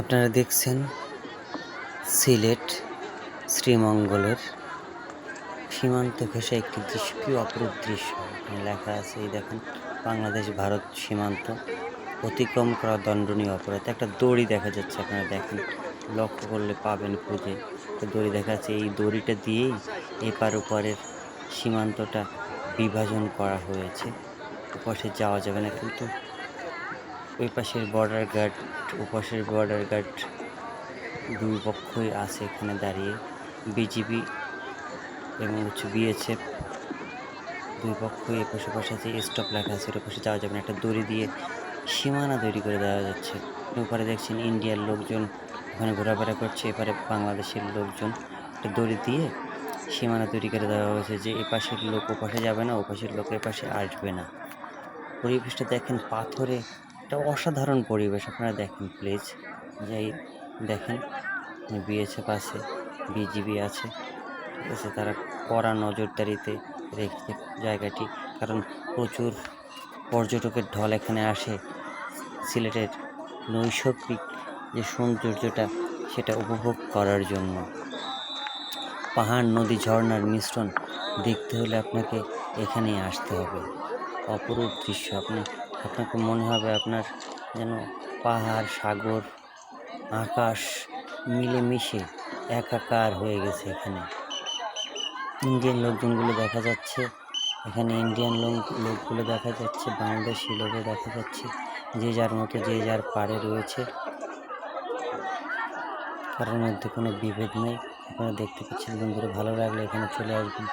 আপনারা দেখছেন সিলেট শ্রীমঙ্গলের সীমান্ত ঘেঁষে একটি দৃশ্য কি অপরূপ দৃশ্য। লেখা আছে, এই দেখেন, বাংলাদেশ ভারত সীমান্ত অতিক্রম করা দণ্ডনীয় অপরাধ। একটা দড়ি দেখা যাচ্ছে, আপনারা দেখেন, লক্ষ্য করলে পাবেন খুঁজে। একটা দড়ি দেখা যাচ্ছে, এই দড়িটা দিয়েই এপার ওপারের সীমান্তটা বিভাজন করা হয়েছে। ওপাশে যাওয়া যাবে না, কিন্তু ওই পাশের বর্ডার গার্ড ওপাশের বর্ডার গার্ড দুই পক্ষই আছে এখানে দাঁড়িয়ে। বিজিবি এবং হচ্ছে বিএসএফ দুই পক্ষই এপাশে পাশে আছে। স্টপ লেখা আছে, ওর পাশে যাওয়া যাবে না। একটা দড়ি দিয়ে সীমানা তৈরি করে দেওয়া যাচ্ছে। ওপারে দেখছেন ইন্ডিয়ার লোকজন ওখানে ঘোরাফেরা করছে, এপারে বাংলাদেশের লোকজন। একটা দড়ি দিয়ে সীমানা তৈরি করে দেওয়া হয়েছে যে এপাশের লোক ওপাশে যাবে না ওপাশের লোক এপাশে আসবে না। পরিবেশটা দেখেন পাথরে একটা অসাধারণ পরিবেশ আপনারা দেখেন প্লিজ যাই দেখেন বিএসএফ আছে বিজিবি আছে, ঠিক আছে, তারা কড়া নজরদারিতে রেখেছে জায়গাটি, কারণ প্রচুর পর্যটকের ঢল এখানে আসে। সিলেটের নৈসর্গিক যে সৌন্দর্যটা, সেটা উপভোগ করার জন্য। পাহাড়, নদী, ঝর্ণার মিশ্রণ দেখতে হলে আপনাকে এখানেই আসতে হবে। অপরূপ দৃশ্য, আপনি আপনাকে মনে হবে আপনার যেন পাহাড়, সাগর, আকাশ মিলেমিশে একাকার হয়ে গেছে এখানে। ইন্ডিয়ান লোকজনগুলো দেখা যাচ্ছে, এখানে ইন্ডিয়ান লোক, লোকগুলো দেখা যাচ্ছে, বাংলাদেশি লোকও দেখা যাচ্ছে, যে যার মতো, যে যার পাড়ে রয়েছে। কারোর মধ্যে কোনো বিভেদ নেই। আপনারা দেখতে পাচ্ছেন, বন্ধুরা, ভালো লাগলে এখানে চলে আসবেন।